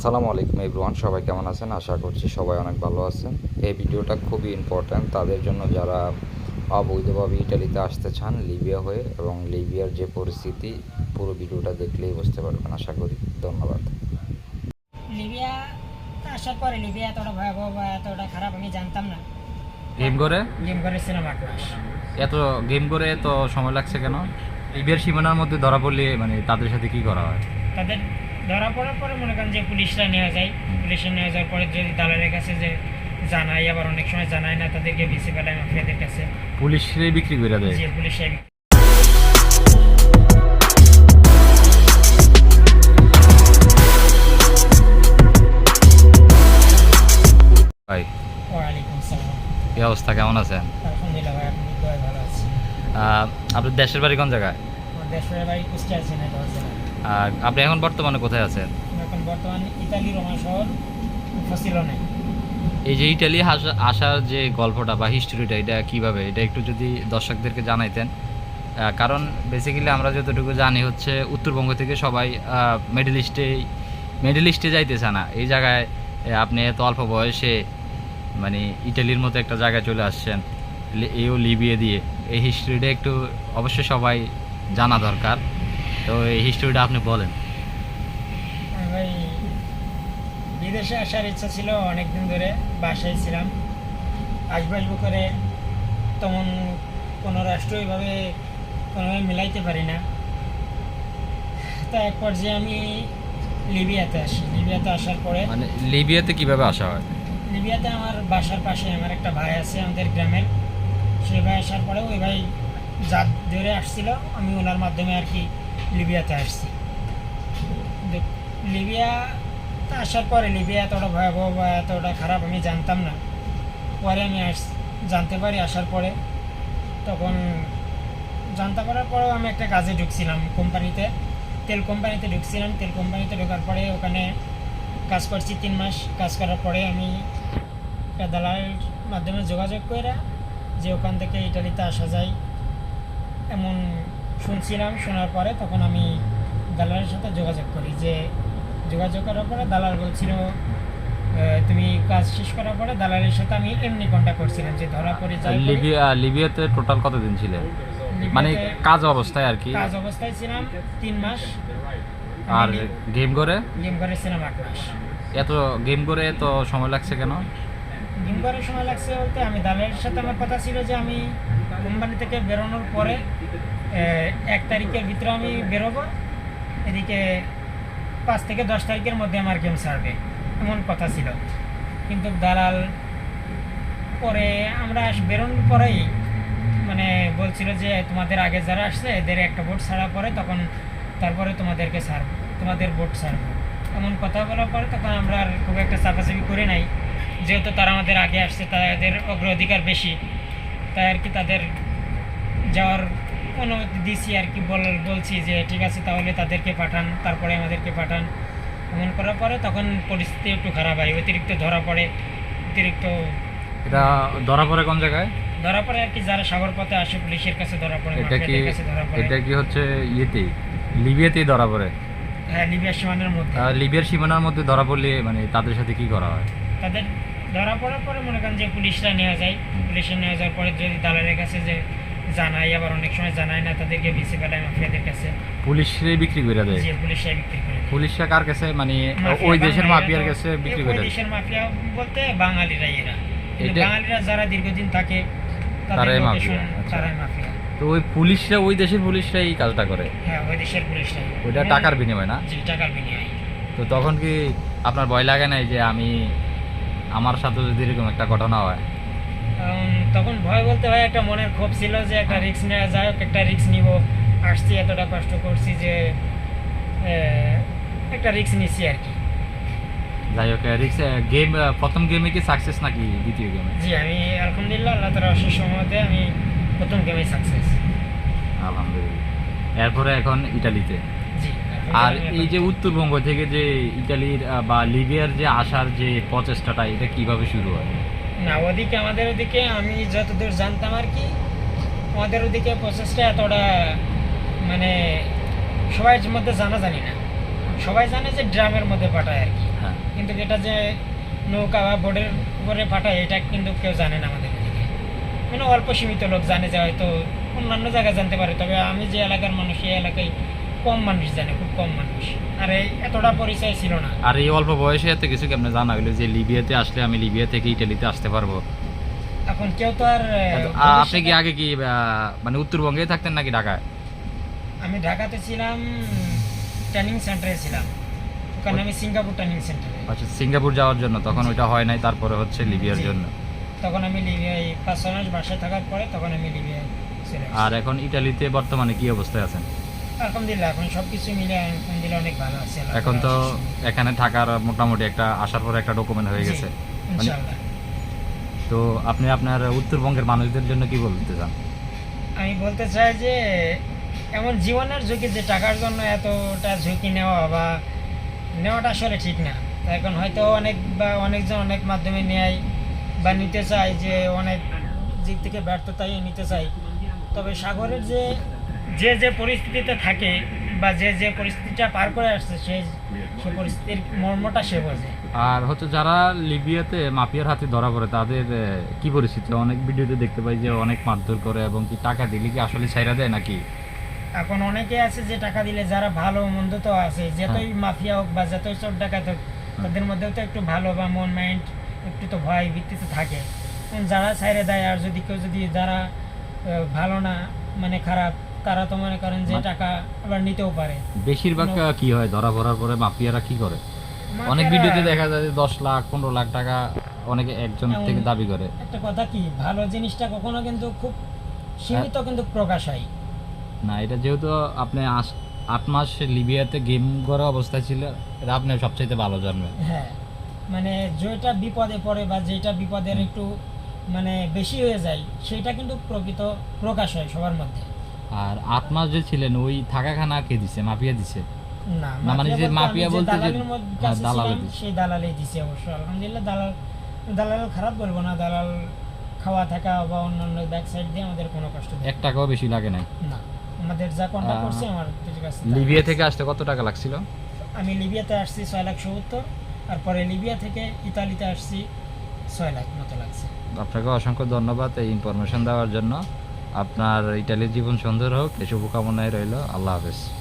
আসসালামু আলাইকুম এভরিওয়ান সবাই কেমন আছেন? আশা করছি সবাই অনেক ভালো আছেন। এই ভিডিওটা খুবই ইম্পর্ট্যান্ট তাদের জন্য যারা অবৈধভাবে ইটালিতে আসতে চান লিবিয়া হয়ে এবং লিবিয়ার যে পরিস্থিতি পুরো ভিডিওটা দেখলেই বুঝতে পারবেন। আশা করি ধন্যবাদ। লিবিয়া আসার পরে লিবিয়া এতটা ভয়াবহ বা এতটা খারাপ আমি জানতাম না। গেম করে? গেম আট মাস এত গেম করে তো সময় লাগছে কেন? লিবিয়ার সীমানার মধ্যে ধরা পড়লে মানে তাদের সাথে কি করা হয়? তাদের ধরা পড়ার পরে মনে করেন যে পুলিশরা নেওয়া যায়। পুলিশে নেওয়া যাওয়ার পরে যদি দালালের কাছে যে জানাই আবার অনেক সময় জানায় না তাদেরকে বেশি পাঠায় মাফিয়াদের কাছে। পুলিশরে বিক্রি করে দেয়। যে পুলিশে ভাই। ওয়ালাইকুম অবস্থা কেমন আছেন? আলহামদুলিল্লাহ ভাই আপনি ভালো আছি। আপনার দেশের বাড়ি কোন জায়গায়? আমার দেশের বাড়ি কুষ্টিয়া দশ আর আপনি এখন বর্তমানে কোথায় আছেন? এখন বর্তমান ইতালি রোমা শহর ফসিলনে এই যে ইটালি আসার যে গল্পটা বা হিস্টোরিটা এটা কীভাবে? এটা একটু যদি দর্শকদেরকে জানাইতেন। কারণ বেসিক্যালি আমরা যতটুকু জানি হচ্ছে উত্তরবঙ্গ থেকে সবাই মিডল ইস্টে মিডল ইস্টে যাইতেছে না। এই জায়গায় আপনি এত অল্প বয়সে মানে ইটালির মতো একটা জায়গায় চলে আসছেন এও লিবিয়ে দিয়ে। এই হিস্ট্রিটা একটু অবশ্যই সবাই জানা দরকার। তো এই হিস্ট্রিটা আপনি বলেন। ভাই বিদেশে আসার ইচ্ছা ছিল অনেকদিন ধরে বাসায় ছিলাম। আসব আসব করে তেমন কোনো রাষ্ট্র এইভাবে কোনোভাবে মিলাইতে পারি না। তা এক পর্যায়ে আমি লিবিয়াতে আসি। লিবিয়াতে আসার পরে মানে লিবিয়াতে কীভাবে আসা হয়? লিবিয়াতে আমার বাসার পাশে আমার একটা ভাই আছে আমাদের গ্রামের। সেই ভাই আসার পরে ওই ভাই জাত ধরে আসছিল। আমি ওনার মাধ্যমে আর কি লিবিয়াতে আসছি। লিবিয়াতে আসার পরে লিবিয়া এতটা ভয়াবহ বা এতটা খারাপ আমি জানতাম না। পরে আমি আস, জানতে পারি আসার পরে। তখন জানতে পারার পরেও আমি একটা কাজে ঢুকছিলাম কোম্পানিতে। তেল কোম্পানিতে ঢুকছিলাম। তেল কোম্পানিতে ঢোকার পরে ওখানে কাজ করছি তিন মাস। কাজ করার পরে আমি দালালের মাধ্যমে যোগাযোগ করে যে ওখান থেকে ইটালিতে আসা যায়, এমন শুনছিলাম শোনার পরে তখন আমি দালালের সাথে যোগাযোগ করি যে যোগাযোগ করার পরে দালাল বলছিল তুমি কাজ শেষ করার পরে দালালের সাথে আমি এমনি কন্ট্যাক্ট করছিলাম যে ধরা পড়ে যাই লিবিয়া লিবিয়াতে টোটাল কতদিন ছিলেন মানে কাজ অবস্থায় আর কি? কাজ অবস্থায় ছিলাম তিন মাস। আর গেম করে? গেম করেছিলাম আট মাস। এত গেম করে তো সময় লাগছে কেন? গেম করে সময় লাগছে বলতে আমি দালালের সাথে আমার কথা ছিল যে আমি কোম্পানি থেকে বেরোনোর পরে এক তারিখের ভিতরে আমি বেরোবো। এদিকে পাঁচ থেকে দশ তারিখের মধ্যে আমার গেম ছাড়বে, এমন কথা ছিল। কিন্তু দালাল পরে আমরা বেরোনোর পরেই মানে বলছিল যে, তোমাদের আগে যারা আসছে, এদের একটা ভোট ছাড়া পরে তখন তারপরে তোমাদেরকে ছাড়ব, তোমাদের ভোট ছাড়বো। এমন কথা বলার পরে তখন আমরা আর খুব একটা চাপাচাপি করে নাই। যেহেতু তারা আমাদের আগে আসছে, তাদের অগ্রাধিকার বেশি, তাই আর কি তাদের যাওয়ার অনুমতি দিছি আর কি বল বলছি যে ঠিক আছে তাহলে তাদেরকে পাঠান তারপরে আমাদেরকে পাঠান। এমন করার পরে তখন পরিস্থিতি একটু খারাপ হয় অতিরিক্ত ধরা পড়ে অতিরিক্ত এটা ধরা পড়ে কোন জায়গায়? ধরা পড়ে আর কি যারা সাগর পথে আসে পুলিশের কাছে ধরা পড়ে এটা কি এটা কি হচ্ছে ইয়েতে লিবিয়াতেই ধরা পড়ে? হ্যাঁ লিবিয়ার সীমানার মধ্যে। লিবিয়ার সীমানার মধ্যে ধরা পড়লে মানে তাদের সাথে কি করা হয়? তাদের ধরা পড়ার পরে মনে করেন যে পুলিশরা নেওয়া যায় পুলিশে নেওয়া যাওয়ার পরে যদি দালালের কাছে যে জানাই আবার অনেক সময় জানায় না তাদেরকে বেশি মাফিয়াদের কাছে। পুলিশরে বিক্রি করে দেয়। যে পুলিশরা বিক্রি করে দেয়। পুলিশরা কার কাছে? মানে ওই দেশের মাফিয়ার কাছে বিক্রি করে দেয়। দেশের মাফিয়া বলতে বাঙালিরা এরা। বাঙালিরা যারা দীর্ঘদিন থাকে তারাই মাফিয়া, আচ্ছা। তারাই মাফিয়া। তো ওই পুলিশরা ওই দেশের পুলিশরা এই কাজটা করে। হ্যাঁ ওই দেশের পুলিশরাই। ওইটা টাকার বিনিময় না? জি টাকার বিনিময়ে। তো তখন কি আপনার ভয় লাগে নাই যে আমি আমার সাথে যদি এরকম একটা ঘটনা হয়? তখন ভয় বলতে ভাই একটা মনের ক্ষোভ ছিল যে একটা রিস্ক নেওয়া যায় একটা রিস্ক নিব। আসছি এতটা কষ্ট করছি যে একটা রিস্ক নিচ্ছি আর কি। যাই হোক রিক্স গেম প্রথম গেমে কি সাকসেস নাকি দ্বিতীয় গেমে জি আমি আলহামদুলিল্লাহ আল্লাহ তালা অশেষ সময়তে আমি প্রথম গেমে সাকসেস আলহামদুলিল্লাহ। এরপরে এখন ইটালিতে। আর এই যে উত্তরবঙ্গ থেকে যে ইটালির বা লিবিয়ার যে আসার যে প্রচেষ্টাটা এটা কীভাবে শুরু হয়? না ওদিকে আমাদের ওদিকে আমি যতদূর জানতাম আর কি আমাদের ওদিকে প্রসেসটা এতটা মানে সবাই মধ্যে জানা জানি না। সবাই জানে যে ড্রামের মধ্যে পাঠায় আর কি। হ্যাঁ। কিন্তু এটা যে নৌকা বা বোর্ডের উপরে পাঠায় এটা কিন্তু কেউ জানে না আমাদের এদিকে মানে অল্প সীমিত লোক জানে যে হয়তো অন্যান্য জায়গায় জানতে পারে তবে আমি যে এলাকার মানুষ এই এলাকায় কম মানুষ জানে খুব কম মানুষ। আর এই এতটা পরিচয় ছিল না। আর এই অল্প বয়সে এত কিছু কেমনে জানা হইল যে লিবিয়াতে আসলে আমি লিবিয়া থেকে ইটালিতে আসতে পারব? এখন কেউ তো আর আপনি কি আগে কি মানে উত্তরবঙ্গে থাকতেন নাকি ঢাকায়? আমি ঢাকাতে ছিলাম ট্রেনিং সেন্টারে ছিলাম। ওখানে আমি সিঙ্গাপুর ট্রেনিং সেন্টারে আচ্ছা সিঙ্গাপুর যাওয়ার জন্য তখন ওইটা হয় নাই তারপরে হচ্ছে লিবিয়ার জন্য। তখন আমি লিবিয়ায় পাঁচ ছয় মাস বাসায় থাকার পরে তখন আমি লিবিয়ায় আর এখন ইটালিতে বর্তমানে কি অবস্থায় আছেন? আলহামদুলিল্লাহ এখন সব কিছু মিলে আলহামদুলিল্লাহ অনেক ভালো আছে এখন তো এখানে থাকার মোটামুটি একটা আসার পরে একটা ডকুমেন্ট হয়ে গেছে। মানে ইনশাআল্লাহ। তো আপনি আপনার উত্তরবঙ্গের মানুষদের জন্য কি বলতে চান? আমি বলতে চাই যে এমন জীবনের ঝুঁকি যে টাকার জন্য এতটা ঝুঁকি নেওয়া বা নেওয়াটা আসলে ঠিক না। এখন হয়তো অনেক বা অনেকজন অনেক মাধ্যমে নেয় বা নিতে চায় যে অনেক দিক থেকে ব্যর্থতাই নিতে চাই তবে সাগরের যে যে যে পরিস্থিতিতে থাকে বা যে যে পরিস্থিতিটা পার করে আসছে সে সে পরিস্থিতির মর্মটা সে বোঝে। আর হচ্ছে যারা লিবিয়াতে মাফিয়ার হাতে ধরা পড়ে তাদের কি পরিস্থিতি? অনেক ভিডিওতে দেখতে পাই যে অনেক মারধর করে এবং কি টাকা দিলে কি আসলে ছাইরা দেয় নাকি? এখন অনেকে আছে যে টাকা দিলে যারা ভালো মন্দ তো আছে যতই মাফিয়া হোক বা যতই চোর ডাকাত হোক তাদের মধ্যেও তো একটু ভালো বা মন মাইন্ড একটু তো ভয় ভিত্তিতে থাকে। যারা ছাইরে দেয় আর যদি কেউ যদি যারা ভালো না মানে খারাপ তারা তো মনে করেন যে টাকা আবার নিতেও পারে। বেশিরভাগ কি হয়? ধরা পড়ার পরে মাফিয়ারা কি করে? অনেক ভিডিওতে দেখা যায় যে দশ লাখ পনেরো লাখ টাকা অনেকে একজন থেকে দাবি করে। একটা কথা কি? ভালো জিনিসটা কখনো কিন্তু খুব সীমিত কিন্তু প্রকাশ হয়। না এটা যেহেতু আপনি আট মাস লিবিয়াতে গেম করা অবস্থায় ছিল এটা আপনি সবচাইতে ভালো জানবেন। হ্যাঁ মানে যেটা বিপদে পড়ে বা যেটা বিপদের একটু মানে বেশি হয়ে যায় সেটা কিন্তু প্রকৃত প্রকাশ হয় সবার মধ্যে। আর আট মাস যে ছিলেন ওই থাকা খানা কে দিছে? মাফিয়া দিছে? না মানে যে মাফিয়া বলতে যে- হ্যাঁ, দালালে দিছে। সেই দালালেই দিছে অবশ্য। আলহামদুলিল্লাহ দালাল দালাল খারাপ বলব না দালাল খাওয়া থাকা বা অন্যান্য ব্যাক সাইড দিয়ে আমাদের কোনো কষ্ট দেয় এক টাকাও বেশি লাগে নাই? না আমাদের যা কন্ট্যাক্ট করছে আমার কাছে তাই। লিবিয়া থেকে আসতে কত টাকা লাগছিল? আমি লিবিয়াতে আসছি ছয় লাখ সত্তর আর পরে লিবিয়া থেকে ইতালিতে আসছি ছয় লাখ মতো লাগছে। আপনাকে অসংখ্য ধন্যবাদ এই ইনফরমেশন দেওয়ার জন্য। আপনার ইটালির জীবন সুন্দর হোক এই শুভকামনায় রইল। আল্লাহ হাফেজ।